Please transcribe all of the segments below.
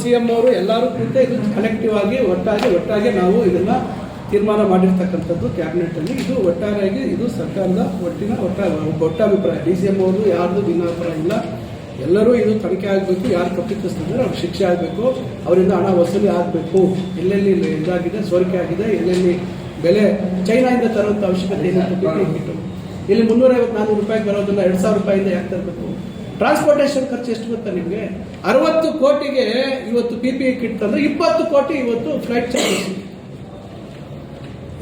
C M ಅವರು ಎಲ್ಲರೂ ಕೂಡ ಇದು ಕಲೆಕ್ಟಿವ್ ಆಗಿ ಒಟ್ಟಾಗಿ ಒಟ್ಟಾಗಿ ನಾವು ಇದನ್ನ ತೀರ್ಮಾನ ಮಾಡಿರ್ತಕ್ಕಂಥದ್ದು ಕ್ಯಾಬಿನೆಟ್ ಅಲ್ಲಿ. ಇದು ಒಟ್ಟಾರೆಯಾಗಿ ಇದು ಸರ್ಕಾರದ ಒಟ್ಟಿನ ಒಟ್ಟ ಒಟ್ಟಾಭಿಪ್ರಾಯ. ಡಿ ಸಿ ಎಂ ಅವರು ಯಾರ್ದು ಭಿನ್ನಾಭಿಪ್ರಾಯ ಇಲ್ಲ. ಎಲ್ಲರೂ ಇದು ತನಿಖೆ ಆಗಬೇಕು ಯಾರು ತಪ್ಪಿತಸ್ಥಿದ್ದಾರೆ ಅವ್ರಿಗೆ ಶಿಕ್ಷೆ ಆಗಬೇಕು ಅವರಿಂದ ಹಣ ವಸೂಲಿ ಆಗಬೇಕು. ಎಲ್ಲೆಲ್ಲಿ ಇದಾಗಿದೆ ಸೋರಿಕೆ ಆಗಿದೆ ಎಲ್ಲೆಲ್ಲಿ ಬೆಲೆ ಚೈನಾದಿಂದ ತರುವಂಥ ಅವಶ್ಯಕತೆ. ಇಲ್ಲಿ ಮುನ್ನೂರೈವತ್ತು ನಾನ್ನೂರು ರೂಪಾಯಿಗೆ ಬರೋದನ್ನ ಎರಡು ಸಾವಿರ ರೂಪಾಯಿಂದ ಯಾಕೆ ತರಬೇಕು? ಟ್ರಾನ್ಸ್ಪೋರ್ಟೇಷನ್ ಖರ್ಚು ಎಷ್ಟು ಗೊತ್ತಾ ನಿಮಗೆ? ಅರವತ್ತು ಕೋಟಿಗೆ ಇವತ್ತು ಪಿ ಪಿ ಕಿಟ್ ತಂದ್ರೆ ಇಪ್ಪತ್ತು ಕೋಟಿ ಇವತ್ತು ಫ್ಲೈಟ್ ಚಾರ್ಜಸ್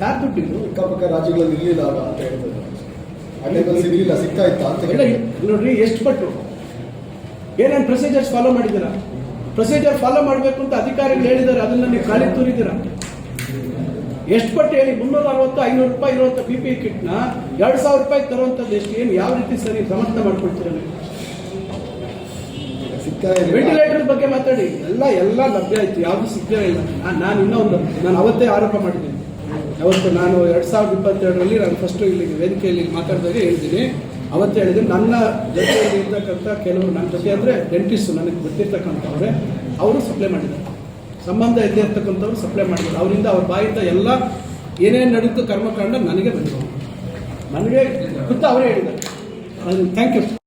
ಯಾರು ದುಡ್ಡಿದ್ದು ಅಕ್ಕಪಕ್ಕ ರಾಜ್ಯಗಳಲ್ಲಿ ಇರಲಿಲ್ಲ ಅಂತ ಹೇಳ್ಬೋದು. ಸಿಗಲಿಲ್ಲ ಸಿಗ್ತಾ ಇತ್ತಾ ಅಂತ ಹೇಳಿ. ನೋಡ್ರಿ ಎಷ್ಟು ಪಟ್ಟು? ಏನೇನು ಪ್ರೊಸೀಜರ್ಸ್ ಫಾಲೋ ಮಾಡಿದ್ದೀರಾ? ಪ್ರೊಸೀಜರ್ ಫಾಲೋ ಮಾಡಬೇಕು ಅಂತ ಅಧಿಕಾರಿಗಳು ಹೇಳಿದ್ದಾರೆ ಅದನ್ನ ನೀವು ಖಾಲಿ ತೂರಿದ್ದೀರಾ? ಎಷ್ಟು ಪಟ್ಟು ಹೇಳಿ? ಮುನ್ನೂರ ಅರವತ್ತು ಐನೂರು ರೂಪಾಯಿ ಇರುವಂಥ ಪಿ ಪಿ ಕಿಟ್ನ ಎರಡು ಸಾವಿರ ರೂಪಾಯಿ ತರುವಂಥದ್ದು ಎಷ್ಟು? ಏನು ಯಾವ ರೀತಿ ಸರಿ ಸಮರ್ಥನೆ ಮಾಡ್ಕೊಳ್ತೀರ ನೀವು? ವೆಂಟಿಲೇಟರ್ ಬಗ್ಗೆ ಮಾತಾಡಿ. ಎಲ್ಲ ಎಲ್ಲ ಲಭ್ಯ ಆಯ್ತು ಯಾವುದು ಸಿಗದೇ ಇಲ್ಲ. ನಾನ್- ನಾನು ಇನ್ನೊಂದು ನಾನು ಅವತ್ತೇ ಆರೋಪ ಮಾಡಿದ್ದೀನಿ. ಅವತ್ತು ನಾನು ಎರಡ್ ಸಾವಿರದ ಇಪ್ಪತ್ತೆರಡರಲ್ಲಿ ನಾನು ಫಸ್ಟ್ ಇಲ್ಲಿ ವೇದಿಕೆಯಲ್ಲಿ ಮಾತಾಡಿದಾಗ ಹೇಳ್ತೀನಿ ಅವತ್ತೇ ಹೇಳಿದ್ರೆ ನನ್ನ ಜೊತೆಯಲ್ಲಿ ಇರ್ತಕ್ಕಂಥ ಕೆಲವರು ನನ್ನ ಜೊತೆ ಅಂದರೆ ಡೆಂಟಿಸ್ಟ್ ನನಗೆ ಗೊತ್ತಿರ್ತಕ್ಕಂಥವ್ರೆ ಅವರು ಸಪ್ಲೈ ಮಾಡಿದ್ದಾರೆ. ಸಂಬಂಧ ಇಲ್ಲದೆ ಇರ್ತಕ್ಕಂಥವ್ರು ಸಪ್ಲೈ ಮಾಡಿದ್ದಾರೆ. ಅವರಿಂದ ಅವ್ರ ಬಾಯಿಂದ ಎಲ್ಲ ಏನೇನು ನಡೀತು ಕರ್ಮಕಾಂಡ ನನಗೆ ಬಂದಿದೆ. ನನಗೆ ಗೊತ್ತ ಅವರೇ ಹೇಳಿದ್ದಾರೆ. Thank you